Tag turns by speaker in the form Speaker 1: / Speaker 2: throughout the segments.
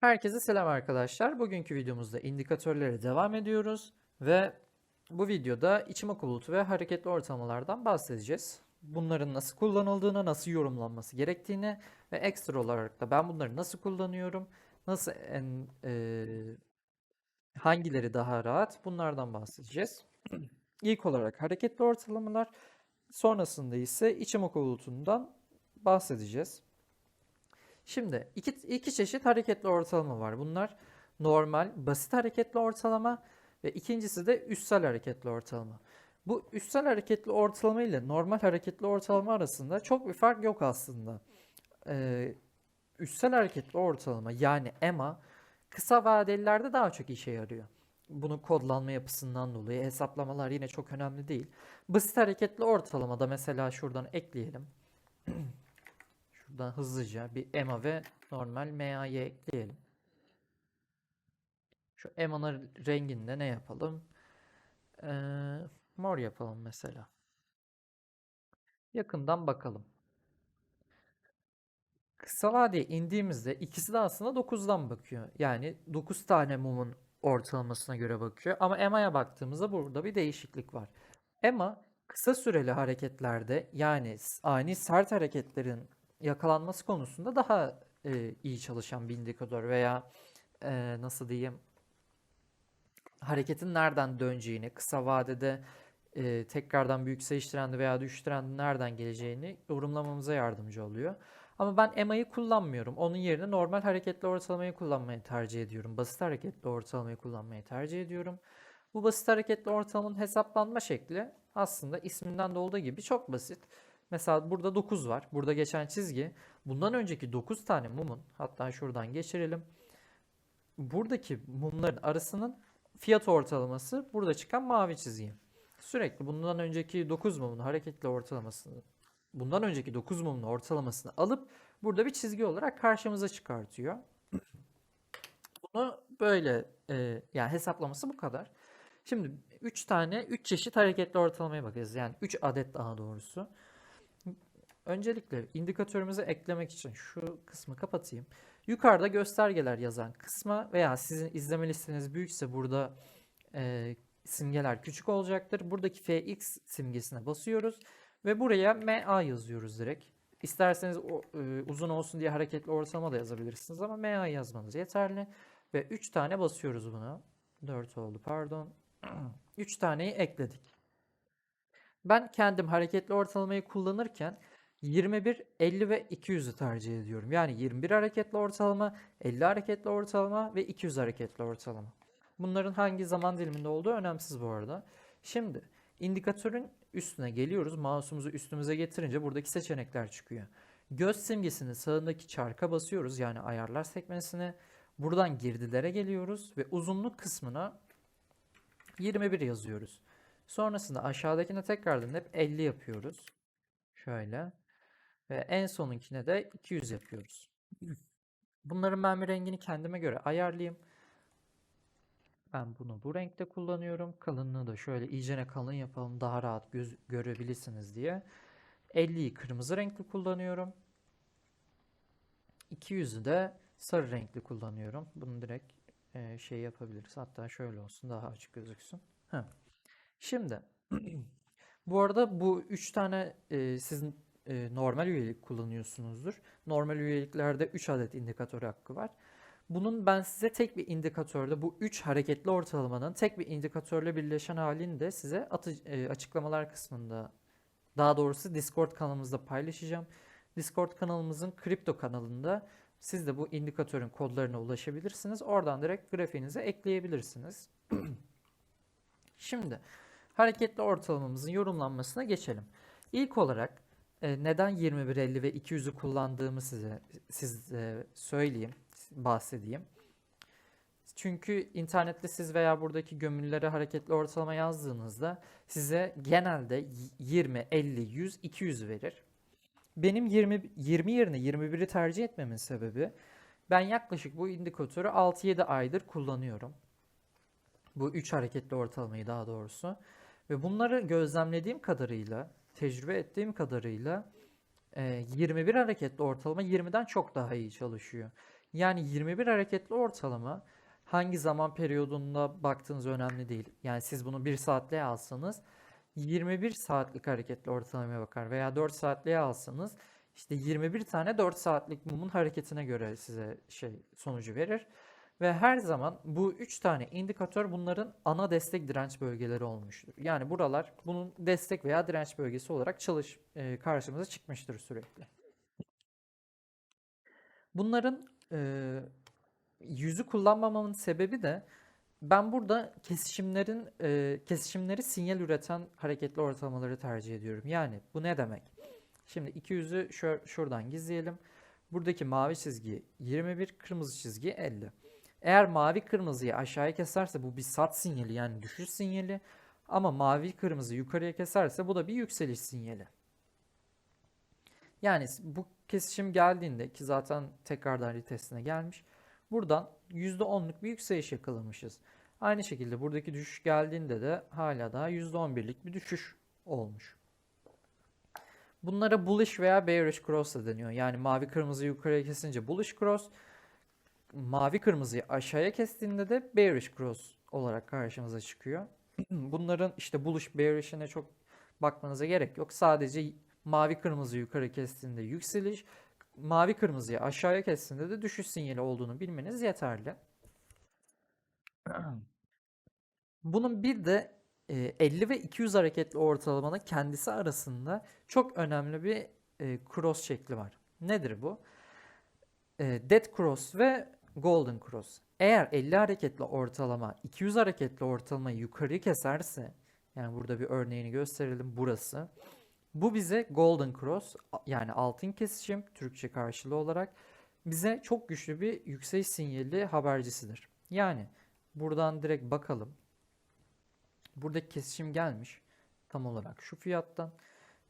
Speaker 1: Herkese selam arkadaşlar. Bugünkü videomuzda indikatörlere devam ediyoruz ve bu videoda içime bulutu ve hareketli ortalamalardan bahsedeceğiz. Bunların nasıl kullanıldığını, nasıl yorumlanması gerektiğini ve ekstra olarak da ben bunları nasıl kullanıyorum, nasıl en, eee, hangileri daha rahat bunlardan bahsedeceğiz. İlk olarak hareketli ortalamalar, sonrasında ise içime bulutundan bahsedeceğiz. Şimdi iki, iki çeşit hareketli ortalama var. Bunlar normal, basit hareketli ortalama ve ikincisi de üstel hareketli ortalama. Bu üstel hareketli ortalama ile normal hareketli ortalama arasında çok bir fark yok aslında. Ee, üstel hareketli ortalama yani EMA kısa vadelilerde daha çok işe yarıyor. Bunun kodlanma yapısından dolayı hesaplamalar yine çok önemli değil. Basit hareketli ortalamada mesela şuradan ekleyelim. Şuradan hızlıca bir EMA ve normal MA'yı ekleyelim. Şu EMA'nın renginde ne yapalım? Ee, mor yapalım mesela. Yakından bakalım. Kısa vadeye indiğimizde ikisi de aslında 9'dan bakıyor. Yani 9 tane mumun ortalamasına göre bakıyor. Ama EMA'ya baktığımızda burada bir değişiklik var. EMA kısa süreli hareketlerde yani ani sert hareketlerin yakalanması konusunda daha e, iyi çalışan bir indikatör veya e, nasıl diyeyim hareketin nereden döneceğini, kısa vadede e, tekrardan bir yükseliş trendi veya düşüş trendi nereden geleceğini yorumlamamıza yardımcı oluyor. Ama ben EMA'yı kullanmıyorum. Onun yerine normal hareketli ortalamayı kullanmayı tercih ediyorum. Basit hareketli ortalamayı kullanmayı tercih ediyorum. Bu basit hareketli ortalamanın hesaplanma şekli aslında isminden de olduğu gibi çok basit. Mesela burada 9 var. Burada geçen çizgi. Bundan önceki 9 tane mumun hatta şuradan geçirelim. Buradaki mumların arasının fiyat ortalaması burada çıkan mavi çizgi. Sürekli bundan önceki 9 mumun hareketli ortalamasını bundan önceki 9 mumun ortalamasını alıp burada bir çizgi olarak karşımıza çıkartıyor. Bunu böyle e, yani hesaplaması bu kadar. Şimdi 3 tane 3 çeşit hareketli ortalamaya bakacağız. Yani 3 adet daha doğrusu. Öncelikle indikatörümüzü eklemek için şu kısmı kapatayım. Yukarıda göstergeler yazan kısma veya sizin izleme listeniz büyükse burada e, simgeler küçük olacaktır. Buradaki fx simgesine basıyoruz ve buraya ma yazıyoruz direkt. İsterseniz o, e, uzun olsun diye hareketli ortalama da yazabilirsiniz ama ma yazmanız yeterli. Ve 3 tane basıyoruz buna. 4 oldu pardon. 3 taneyi ekledik. Ben kendim hareketli ortalamayı kullanırken 21, 50 ve 200'ü tercih ediyorum. Yani 21 hareketli ortalama, 50 hareketli ortalama ve 200 hareketli ortalama. Bunların hangi zaman diliminde olduğu önemsiz bu arada. Şimdi indikatörün üstüne geliyoruz. Mouse'umuzu üstümüze getirince buradaki seçenekler çıkıyor. Göz simgesinin sağındaki çarka basıyoruz. Yani ayarlar sekmesine. Buradan girdilere geliyoruz ve uzunluk kısmına 21 yazıyoruz. Sonrasında aşağıdakine tekrardan hep 50 yapıyoruz. Şöyle. Ve en sonunkine de 200 yapıyoruz. Bunların ben bir rengini kendime göre ayarlayayım. Ben bunu bu renkte kullanıyorum. Kalınlığı da şöyle iyicene kalın yapalım daha rahat göz görebilirsiniz diye. 50'yi kırmızı renkli kullanıyorum. 200'ü de sarı renkli kullanıyorum. Bunu direkt e, şey yapabiliriz. Hatta şöyle olsun daha açık gözüksün. Heh. Şimdi bu arada bu üç tane e, sizin e, normal üyelik kullanıyorsunuzdur. Normal üyeliklerde 3 adet indikatör hakkı var. Bunun ben size tek bir indikatörde bu 3 hareketli ortalamanın tek bir indikatörle birleşen halini de size atı, e, açıklamalar kısmında daha doğrusu Discord kanalımızda paylaşacağım. Discord kanalımızın kripto kanalında siz de bu indikatörün kodlarına ulaşabilirsiniz. Oradan direkt grafiğinize ekleyebilirsiniz. Şimdi hareketli ortalamamızın yorumlanmasına geçelim. İlk olarak e, neden 21, 50 ve 200'ü kullandığımı size size söyleyeyim, bahsedeyim. Çünkü internette siz veya buradaki gömülülere hareketli ortalama yazdığınızda size genelde 20, 50, 100, 200 verir. Benim 20, 20 yerine 21'i tercih etmemin sebebi ben yaklaşık bu indikatörü 6-7 aydır kullanıyorum. Bu 3 hareketli ortalamayı daha doğrusu. Ve bunları gözlemlediğim kadarıyla, tecrübe ettiğim kadarıyla e, 21 hareketli ortalama 20'den çok daha iyi çalışıyor. Yani 21 hareketli ortalama hangi zaman periyodunda baktığınız önemli değil. Yani siz bunu 1 saatliğe alsanız 21 saatlik hareketli ortalamaya bakar veya 4 saatliğe alsanız işte 21 tane 4 saatlik mumun hareketine göre size şey sonucu verir. Ve her zaman bu 3 tane indikatör bunların ana destek direnç bölgeleri olmuştur. Yani buralar bunun destek veya direnç bölgesi olarak çalış e, karşımıza çıkmıştır sürekli. Bunların e, yüzü kullanmamamın sebebi de ben burada kesişimlerin e, kesişimleri sinyal üreten hareketli ortalamaları tercih ediyorum. Yani bu ne demek? Şimdi 200'ü şur şuradan gizleyelim. Buradaki mavi çizgi 21, kırmızı çizgi 50. Eğer mavi kırmızıyı aşağıya keserse bu bir sat sinyali yani düşüş sinyali. Ama mavi kırmızı yukarıya keserse bu da bir yükseliş sinyali. Yani bu kesişim geldiğinde ki zaten tekrardan retestine gelmiş. Buradan %10'luk bir yükseliş yakalamışız. Aynı şekilde buradaki düşüş geldiğinde de hala daha %11'lik bir düşüş olmuş. Bunlara bullish veya bearish cross da deniyor. Yani mavi kırmızı yukarıya kesince bullish cross, mavi kırmızıyı aşağıya kestiğinde de bearish cross olarak karşımıza çıkıyor. Bunların işte bullish bearish'ine çok bakmanıza gerek yok. Sadece mavi kırmızı yukarı kestiğinde yükseliş, mavi kırmızıyı aşağıya kestiğinde de düşüş sinyali olduğunu bilmeniz yeterli. Bunun bir de 50 ve 200 hareketli ortalamanın kendisi arasında çok önemli bir cross şekli var. Nedir bu? Dead cross ve golden cross. Eğer 50 hareketli ortalama 200 hareketli ortalamayı yukarı keserse yani burada bir örneğini gösterelim burası. Bu bize golden cross yani altın kesişim Türkçe karşılığı olarak bize çok güçlü bir yükseliş sinyali habercisidir. Yani buradan direkt bakalım. Buradaki kesişim gelmiş tam olarak şu fiyattan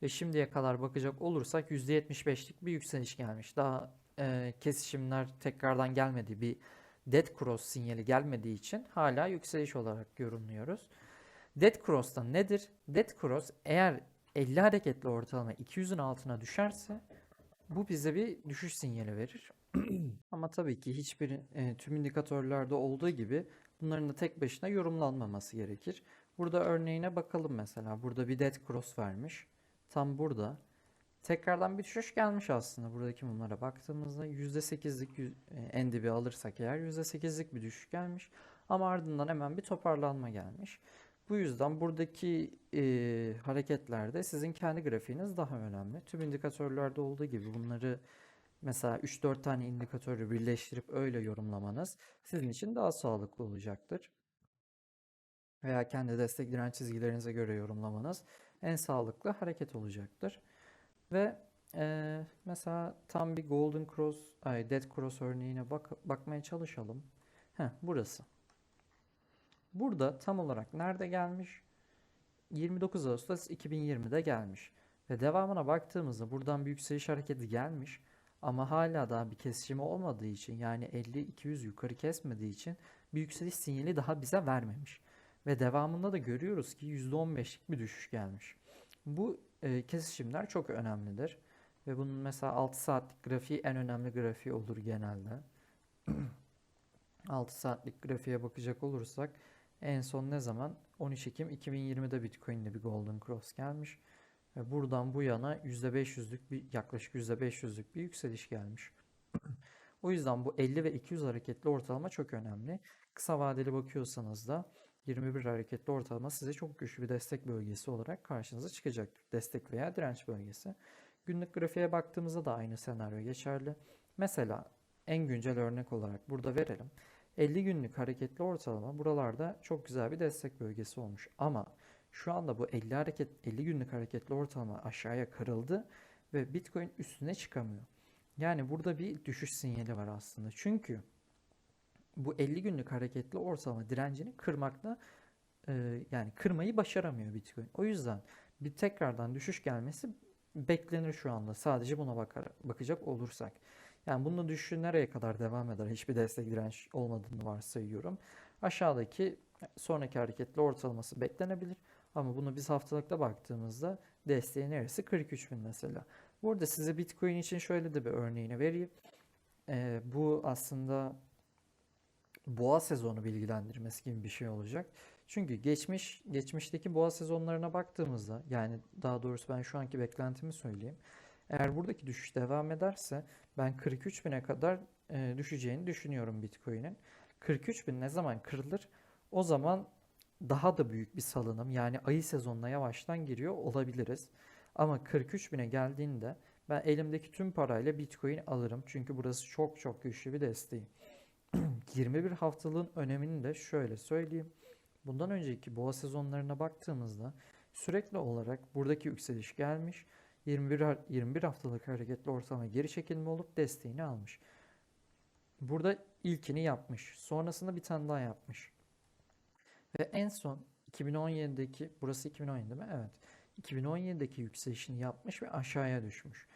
Speaker 1: ve şimdiye kadar bakacak olursak %75'lik bir yükseliş gelmiş. Daha e, kesişimler tekrardan gelmedi. Bir dead cross sinyali gelmediği için hala yükseliş olarak yorumluyoruz. Dead cross da nedir? Dead cross eğer 50 hareketli ortalama 200'ün altına düşerse bu bize bir düşüş sinyali verir. Ama tabii ki hiçbir e, tüm indikatörlerde olduğu gibi bunların da tek başına yorumlanmaması gerekir. Burada örneğine bakalım mesela. Burada bir dead cross vermiş. Tam burada. Tekrardan bir düşüş gelmiş aslında buradaki mumlara baktığımızda %8'lik e, en dibi alırsak eğer %8'lik bir düşüş gelmiş. Ama ardından hemen bir toparlanma gelmiş. Bu yüzden buradaki e, hareketlerde sizin kendi grafiğiniz daha önemli. Tüm indikatörlerde olduğu gibi bunları mesela 3-4 tane indikatörü birleştirip öyle yorumlamanız sizin için daha sağlıklı olacaktır. Veya kendi destek direnç çizgilerinize göre yorumlamanız en sağlıklı hareket olacaktır. Ve e, mesela tam bir golden cross, ay dead cross örneğine bak bakmaya çalışalım. Heh, burası. Burada tam olarak nerede gelmiş? 29 Ağustos 2020'de gelmiş. Ve devamına baktığımızda buradan bir yükseliş hareketi gelmiş. Ama hala daha bir kesişimi olmadığı için yani 50-200 yukarı kesmediği için bir yükseliş sinyali daha bize vermemiş. Ve devamında da görüyoruz ki %15'lik bir düşüş gelmiş. Bu e, kesişimler çok önemlidir. Ve bunun mesela 6 saatlik grafiği en önemli grafiği olur genelde. 6 saatlik grafiğe bakacak olursak en son ne zaman? 13 Ekim 2020'de Bitcoin'de bir Golden Cross gelmiş. Ve buradan bu yana %500'lük bir yaklaşık %500'lük bir yükseliş gelmiş. o yüzden bu 50 ve 200 hareketli ortalama çok önemli. Kısa vadeli bakıyorsanız da 21 hareketli ortalama size çok güçlü bir destek bölgesi olarak karşınıza çıkacaktır. Destek veya direnç bölgesi. Günlük grafiğe baktığımızda da aynı senaryo geçerli. Mesela en güncel örnek olarak burada verelim. 50 günlük hareketli ortalama buralarda çok güzel bir destek bölgesi olmuş. Ama şu anda bu 50 hareket 50 günlük hareketli ortalama aşağıya kırıldı ve Bitcoin üstüne çıkamıyor. Yani burada bir düşüş sinyali var aslında. Çünkü bu 50 günlük hareketli ortalama direncini kırmakla e, yani kırmayı başaramıyor Bitcoin. O yüzden bir tekrardan düşüş gelmesi beklenir şu anda. Sadece buna bakar, bakacak olursak. Yani bunun düşüşü nereye kadar devam eder? Hiçbir destek direnç olmadığını varsayıyorum. Aşağıdaki sonraki hareketli ortalaması beklenebilir. Ama bunu biz haftalıkta baktığımızda desteği neresi? 43 bin mesela. Burada size Bitcoin için şöyle de bir örneğini vereyim. e, bu aslında boğa sezonu bilgilendirmesi gibi bir şey olacak. Çünkü geçmiş geçmişteki boğa sezonlarına baktığımızda yani daha doğrusu ben şu anki beklentimi söyleyeyim. Eğer buradaki düşüş devam ederse ben 43 bine kadar e, düşeceğini düşünüyorum Bitcoin'in. 43 bin ne zaman kırılır? O zaman daha da büyük bir salınım yani ayı sezonuna yavaştan giriyor olabiliriz. Ama 43 bine geldiğinde ben elimdeki tüm parayla Bitcoin alırım. Çünkü burası çok çok güçlü bir desteği. 21 haftalığın önemini de şöyle söyleyeyim. Bundan önceki boğa sezonlarına baktığımızda sürekli olarak buradaki yükseliş gelmiş. 21 ha- 21 haftalık hareketli ortalama geri çekilme olup desteğini almış. Burada ilkini yapmış. Sonrasında bir tane daha yapmış. Ve en son 2017'deki burası 2017 değil mi? Evet. 2017'deki yükselişini yapmış ve aşağıya düşmüş.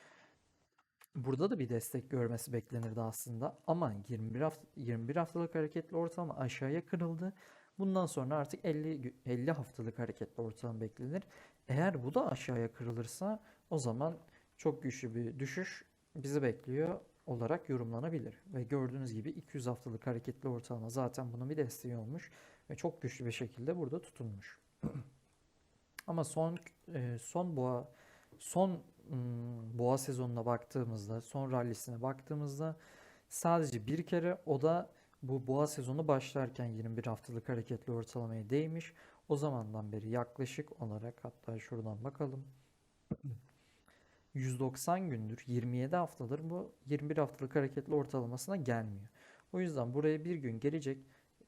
Speaker 1: Burada da bir destek görmesi beklenirdi aslında ama 21 hafta, 21 haftalık hareketli ortalama aşağıya kırıldı. Bundan sonra artık 50 gü- 50 haftalık hareketli ortalama beklenir. Eğer bu da aşağıya kırılırsa o zaman çok güçlü bir düşüş bizi bekliyor olarak yorumlanabilir. Ve gördüğünüz gibi 200 haftalık hareketli ortalama zaten bunun bir desteği olmuş ve çok güçlü bir şekilde burada tutunmuş. Ama son e, son boğa son boğa sezonuna baktığımızda, son rallisine baktığımızda sadece bir kere o da bu boğa sezonu başlarken 21 haftalık hareketli ortalamaya değmiş. O zamandan beri yaklaşık olarak hatta şuradan bakalım. 190 gündür, 27 haftadır bu 21 haftalık hareketli ortalamasına gelmiyor. O yüzden buraya bir gün gelecek.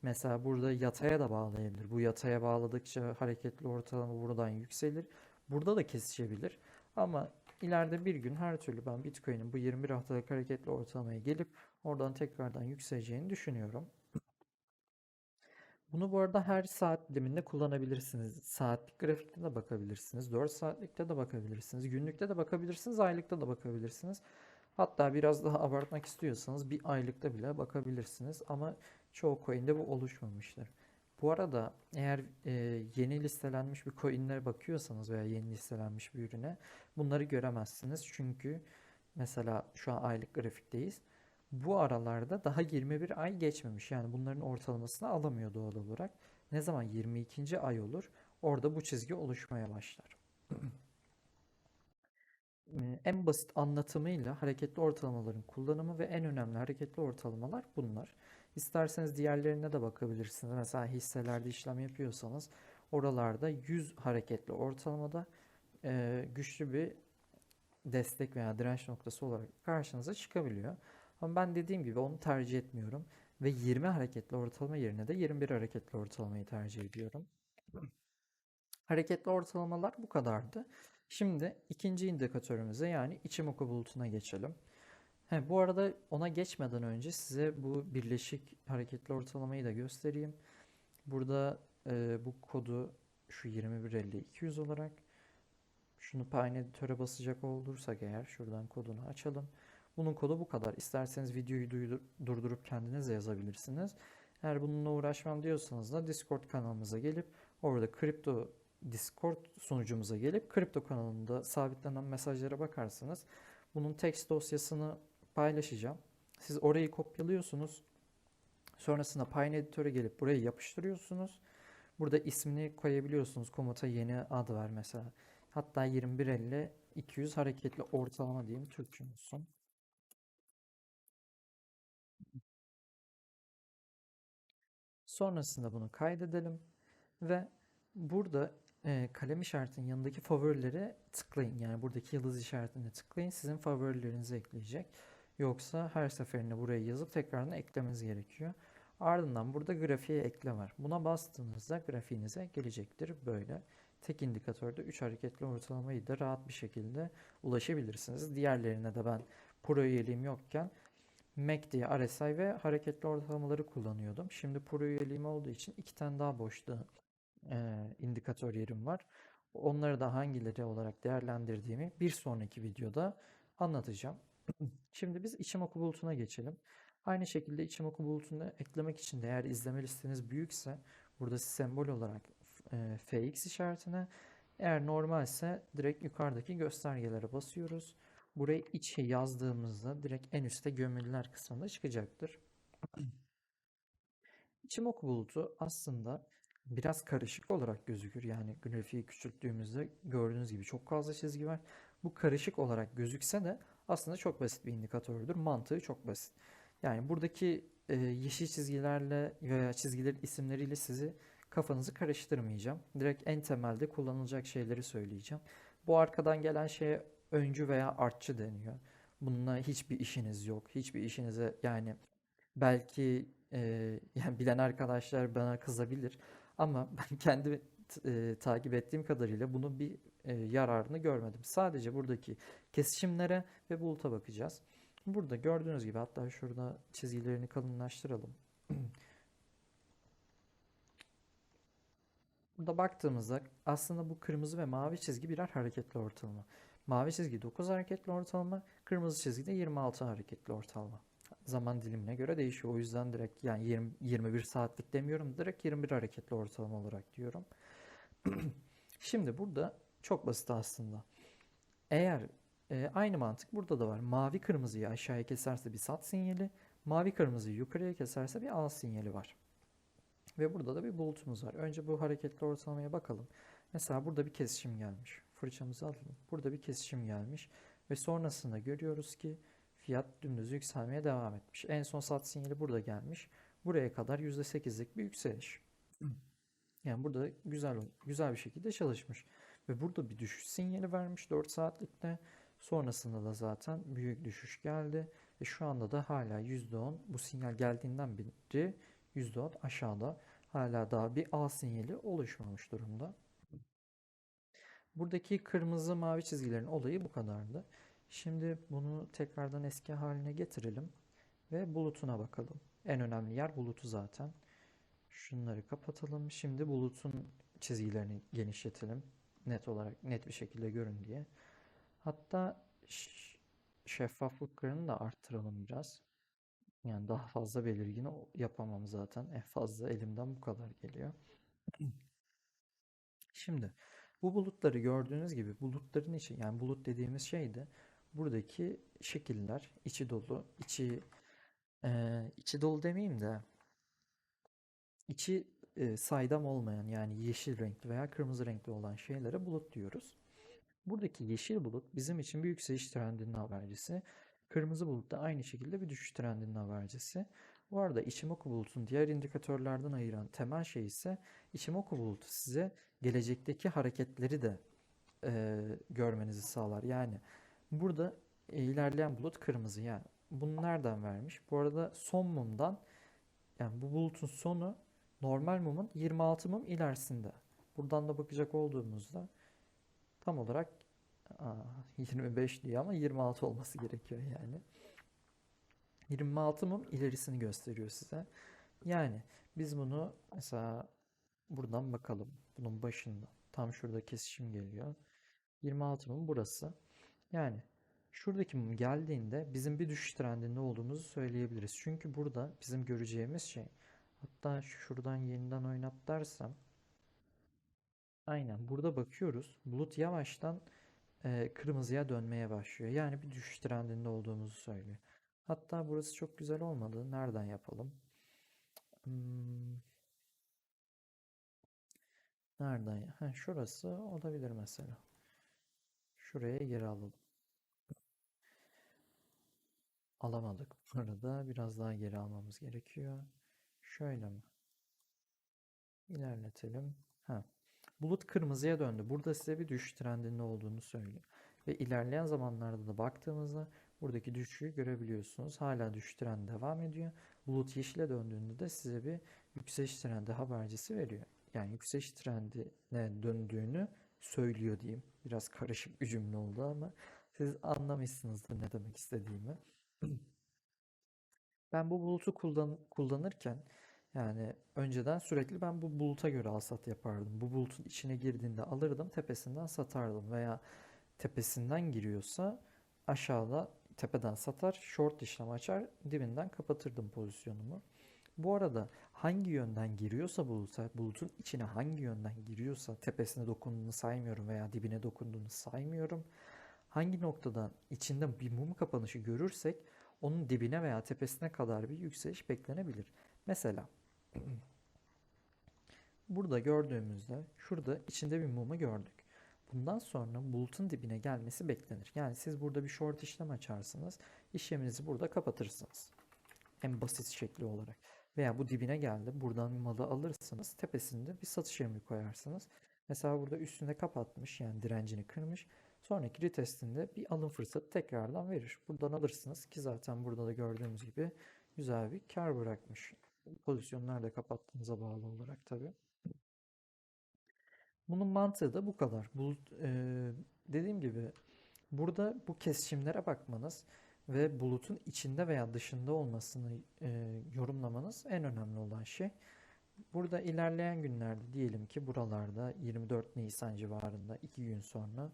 Speaker 1: Mesela burada yataya da bağlayabilir. Bu yataya bağladıkça hareketli ortalama buradan yükselir. Burada da kesişebilir. Ama ileride bir gün her türlü ben Bitcoin'in bu 21 haftalık hareketli ortalamaya gelip oradan tekrardan yükseleceğini düşünüyorum. Bunu bu arada her saat diliminde kullanabilirsiniz. Saatlik grafikte de bakabilirsiniz. 4 saatlikte de bakabilirsiniz. Günlükte de bakabilirsiniz. Aylıkta da bakabilirsiniz. Hatta biraz daha abartmak istiyorsanız bir aylıkta bile bakabilirsiniz. Ama çoğu coin'de bu oluşmamıştır. Bu arada eğer e, yeni listelenmiş bir coin'lere bakıyorsanız veya yeni listelenmiş bir ürüne bunları göremezsiniz. Çünkü mesela şu an aylık grafikteyiz. Bu aralarda daha 21 ay geçmemiş. Yani bunların ortalamasını alamıyor doğal olarak. Ne zaman 22. ay olur, orada bu çizgi oluşmaya başlar. En basit anlatımıyla hareketli ortalamaların kullanımı ve en önemli hareketli ortalamalar bunlar. İsterseniz diğerlerine de bakabilirsiniz. Mesela hisselerde işlem yapıyorsanız oralarda 100 hareketli ortalamada e, güçlü bir destek veya direnç noktası olarak karşınıza çıkabiliyor. Ama ben dediğim gibi onu tercih etmiyorum ve 20 hareketli ortalama yerine de 21 hareketli ortalamayı tercih ediyorum. Hareketli ortalamalar bu kadardı. Şimdi ikinci indikatörümüze yani Ichimoku bulutuna geçelim. He, bu arada ona geçmeden önce size bu birleşik hareketli ortalamayı da göstereyim. Burada e, bu kodu şu 2150-200 olarak şunu Pine Editöre basacak olursak eğer şuradan kodunu açalım. Bunun kodu bu kadar. İsterseniz videoyu durdurup kendiniz de yazabilirsiniz. Eğer bununla uğraşmam diyorsanız da Discord kanalımıza gelip orada kripto Discord sunucumuza gelip kripto kanalında sabitlenen mesajlara bakarsanız bunun text dosyasını paylaşacağım. Siz orayı kopyalıyorsunuz. Sonrasında Pine Editöre gelip buraya yapıştırıyorsunuz. Burada ismini koyabiliyorsunuz. Komuta yeni ad ver mesela. Hatta 2150 200 hareketli ortalama diyeyim Türkçe olsun. Sonrasında bunu kaydedelim ve burada e, kalem işaretinin yanındaki favorileri tıklayın. Yani buradaki yıldız işaretine tıklayın. Sizin favorilerinizi ekleyecek. Yoksa her seferinde buraya yazıp tekrardan eklemeniz gerekiyor. Ardından burada grafiğe ekle var. Buna bastığınızda grafiğinize gelecektir böyle. Tek indikatörde 3 hareketli ortalamayı da rahat bir şekilde ulaşabilirsiniz. Diğerlerine de ben pro üyeliğim yokken MACD, RSI ve hareketli ortalamaları kullanıyordum. Şimdi pro üyeliğim olduğu için iki tane daha boşta e, indikatör yerim var. Onları da hangileri olarak değerlendirdiğimi bir sonraki videoda anlatacağım. Şimdi biz Ichimoku bulutuna geçelim. Aynı şekilde Ichimoku bulutunu eklemek için de eğer izleme listeniz büyükse burada sembol olarak e, FX işaretine eğer normalse direkt yukarıdaki göstergelere basıyoruz. Buraya içe yazdığımızda direkt en üstte gömüller kısmında çıkacaktır. İçimoku bulutu aslında biraz karışık olarak gözükür. Yani grafiği küçülttüğümüzde gördüğünüz gibi çok fazla çizgi var. Bu karışık olarak gözükse de aslında çok basit bir indikatördür. Mantığı çok basit. Yani buradaki e, yeşil çizgilerle veya çizgilerin isimleriyle sizi kafanızı karıştırmayacağım. Direkt en temelde kullanılacak şeyleri söyleyeceğim. Bu arkadan gelen şeye öncü veya artçı deniyor. Bununla hiçbir işiniz yok. Hiçbir işinize yani belki e, yani bilen arkadaşlar bana kızabilir ama ben kendi e, takip ettiğim kadarıyla bunun bir e, yararını görmedim. Sadece buradaki kesişimlere ve buluta bakacağız. Burada gördüğünüz gibi hatta şurada çizgilerini kalınlaştıralım. Burada baktığımızda aslında bu kırmızı ve mavi çizgi birer hareketli ortalama. Mavi çizgi 9 hareketli ortalama, kırmızı çizgi de 26 hareketli ortalama. Zaman dilimine göre değişiyor. O yüzden direkt yani 20, 21 saatlik demiyorum. Direkt 21 hareketli ortalama olarak diyorum. Şimdi burada çok basit aslında. Eğer e, aynı mantık burada da var. Mavi kırmızıyı aşağıya keserse bir sat sinyali, mavi kırmızıyı yukarıya keserse bir al sinyali var. Ve burada da bir bulutumuz var. Önce bu hareketli ortalamaya bakalım. Mesela burada bir kesişim gelmiş. Fırçamızı alalım. Burada bir kesişim gelmiş. Ve sonrasında görüyoruz ki fiyat dümdüz yükselmeye devam etmiş. En son sat sinyali burada gelmiş. Buraya kadar %8'lik bir yükseliş. Yani burada güzel güzel bir şekilde çalışmış. Ve burada bir düşüş sinyali vermiş 4 saatlikte. Sonrasında da zaten büyük düşüş geldi. Ve şu anda da hala %10 bu sinyal geldiğinden beri %10 aşağıda. Hala daha bir A sinyali oluşmamış durumda. Buradaki kırmızı mavi çizgilerin olayı bu kadardı. Şimdi bunu tekrardan eski haline getirelim ve bulutuna bakalım. En önemli yer bulutu zaten. Şunları kapatalım. Şimdi bulutun çizgilerini genişletelim. Net olarak net bir şekilde görün diye. Hatta şeffaflıklarını da arttıralım biraz. Yani daha fazla belirgin yapamam zaten. En fazla elimden bu kadar geliyor. Şimdi bu bulutları gördüğünüz gibi bulutların içi yani bulut dediğimiz şey de buradaki şekiller içi dolu içi e, içi dolu demeyeyim de içi e, saydam olmayan yani yeşil renkli veya kırmızı renkli olan şeylere bulut diyoruz. Buradaki yeşil bulut bizim için bir yükseliş trendinin habercisi. Kırmızı bulut da aynı şekilde bir düşüş trendinin habercisi. Bu arada Ichimoku bulutun diğer indikatörlerden ayıran temel şey ise Ichimoku bulutu size gelecekteki hareketleri de e, görmenizi sağlar. Yani burada e, ilerleyen bulut kırmızı yani. Bunu nereden vermiş? Bu arada son mumdan yani bu bulutun sonu normal mumun 26 mum ilerisinde. Buradan da bakacak olduğumuzda tam olarak aa, 25 diyor ama 26 olması gerekiyor yani. 26 mum ilerisini gösteriyor size. Yani biz bunu mesela buradan bakalım. Bunun başında. Tam şurada kesişim geliyor. 26 mum burası. Yani şuradaki mum geldiğinde bizim bir düşüş trendinde olduğumuzu söyleyebiliriz. Çünkü burada bizim göreceğimiz şey hatta şuradan yeniden oynat dersem aynen burada bakıyoruz. Bulut yavaştan e, kırmızıya dönmeye başlıyor. Yani bir düşüş trendinde olduğumuzu söylüyor. Hatta burası çok güzel olmadı. Nereden yapalım? Hmm. Nereden? Ha, şurası olabilir mesela. Şuraya geri alalım. Alamadık. Burada biraz daha geri almamız gerekiyor. Şöyle mi? İlerletelim. Ha. Bulut kırmızıya döndü. Burada size bir düşüş trendinde olduğunu söylüyor. Ve ilerleyen zamanlarda da baktığımızda buradaki düşüşü görebiliyorsunuz. Hala düşüş trendi devam ediyor. Bulut yeşile döndüğünde de size bir yükseliş trendi habercisi veriyor. Yani yükseliş trendine döndüğünü söylüyor diyeyim. Biraz karışık bir cümle oldu ama siz anlamışsınızdır ne demek istediğimi. Ben bu bulutu kullan kullanırken yani önceden sürekli ben bu buluta göre alsat yapardım. Bu bulutun içine girdiğinde alırdım, tepesinden satardım veya tepesinden giriyorsa aşağıda tepeden satar, short işlem açar, dibinden kapatırdım pozisyonumu. Bu arada hangi yönden giriyorsa buluta, bulutun içine hangi yönden giriyorsa tepesine dokunduğunu saymıyorum veya dibine dokunduğunu saymıyorum. Hangi noktadan içinde bir mum kapanışı görürsek onun dibine veya tepesine kadar bir yükseliş beklenebilir. Mesela burada gördüğümüzde şurada içinde bir mumu gördük. Bundan sonra bulutun dibine gelmesi beklenir. Yani siz burada bir short işlem açarsınız. işleminizi burada kapatırsınız. En basit şekli olarak. Veya bu dibine geldi. Buradan bir malı alırsınız. Tepesinde bir satış emri koyarsınız. Mesela burada üstünde kapatmış yani direncini kırmış. Sonraki retestinde bir alım fırsatı tekrardan verir. Buradan alırsınız ki zaten burada da gördüğümüz gibi güzel bir kar bırakmış. Pozisyonlar da kapattığınıza bağlı olarak tabii. Bunun mantığı da bu kadar. Bulut, e, dediğim gibi burada bu kesişimlere bakmanız ve bulutun içinde veya dışında olmasını e, yorumlamanız en önemli olan şey. Burada ilerleyen günlerde diyelim ki buralarda 24 Nisan civarında 2 gün sonra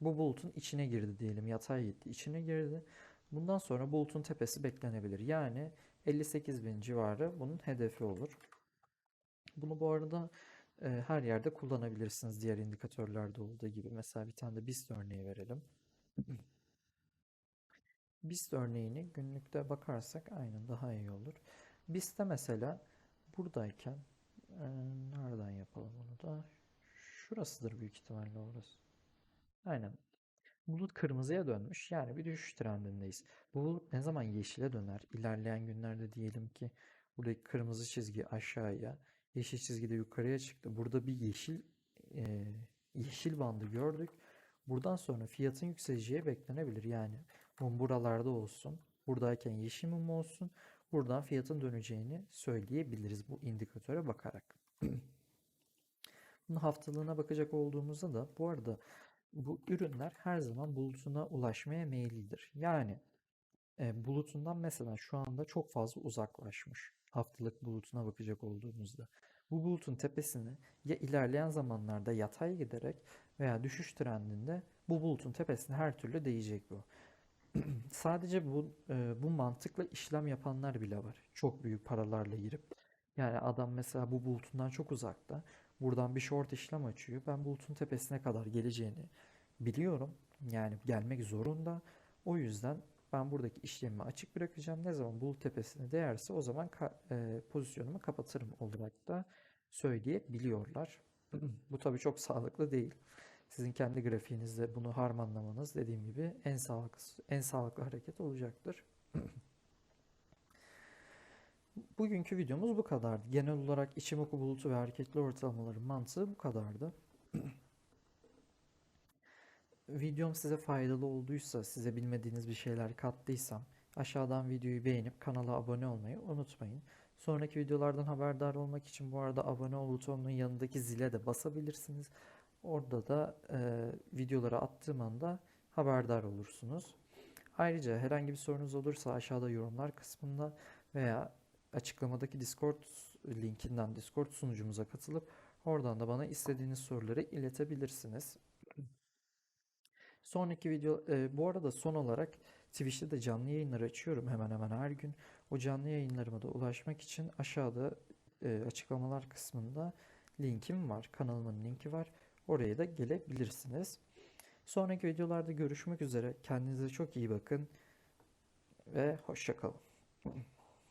Speaker 1: bu bulutun içine girdi diyelim. Yatay gitti, içine girdi. Bundan sonra bulutun tepesi beklenebilir. Yani 58 bin civarı bunun hedefi olur. Bunu bu arada e, her yerde kullanabilirsiniz diğer indikatörlerde olduğu gibi. Mesela bir tane de BIST örneği verelim. BIST örneğini günlükte bakarsak aynen daha iyi olur. BIST'te mesela buradayken e, nereden yapalım onu da? Şurasıdır büyük ihtimalle orası. Aynen. Bulut kırmızıya dönmüş. Yani bir düşüş trendindeyiz. Bu ne zaman yeşile döner? İlerleyen günlerde diyelim ki buradaki kırmızı çizgi aşağıya, yeşil çizgi de yukarıya çıktı. Burada bir yeşil e, yeşil bandı gördük. Buradan sonra fiyatın yükseleceği beklenebilir. Yani mum buralarda olsun. Buradayken yeşil mum olsun. Buradan fiyatın döneceğini söyleyebiliriz bu indikatöre bakarak. Bunun haftalığına bakacak olduğumuzda da bu arada bu ürünler her zaman bulutuna ulaşmaya meyillidir. Yani e, bulutundan mesela şu anda çok fazla uzaklaşmış. Haftalık bulutuna bakacak olduğumuzda. Bu bulutun tepesini ya ilerleyen zamanlarda yatay giderek veya düşüş trendinde bu bulutun tepesine her türlü değecek bu. Sadece bu e, bu mantıkla işlem yapanlar bile var. Çok büyük paralarla girip yani adam mesela bu bulutundan çok uzakta. Buradan bir short işlem açıyor. Ben bulutun tepesine kadar geleceğini biliyorum. Yani gelmek zorunda. O yüzden ben buradaki işlemi açık bırakacağım. Ne zaman bulut tepesine değerse o zaman ka- e, pozisyonumu kapatırım olarak da söyleyebiliyorlar. Bu tabii çok sağlıklı değil. Sizin kendi grafiğinizde bunu harmanlamanız dediğim gibi en sağlıklı en sağlıklı hareket olacaktır. Bugünkü videomuz bu kadardı. Genel olarak Ichimoku bulutu ve hareketli ortalamaların mantığı bu kadardı. Videom size faydalı olduysa, size bilmediğiniz bir şeyler kattıysam aşağıdan videoyu beğenip kanala abone olmayı unutmayın. Sonraki videolardan haberdar olmak için bu arada abone ol butonunun yanındaki zile de basabilirsiniz. Orada da e, videoları attığım anda haberdar olursunuz. Ayrıca herhangi bir sorunuz olursa aşağıda yorumlar kısmında veya açıklamadaki Discord linkinden Discord sunucumuza katılıp oradan da bana istediğiniz soruları iletebilirsiniz. Sonraki video e, bu arada son olarak Twitch'te de canlı yayınlar açıyorum hemen hemen her gün. O canlı yayınlarıma da ulaşmak için aşağıda e, açıklamalar kısmında linkim var. Kanalımın linki var. Oraya da gelebilirsiniz. Sonraki videolarda görüşmek üzere. Kendinize çok iyi bakın ve hoşça kalın.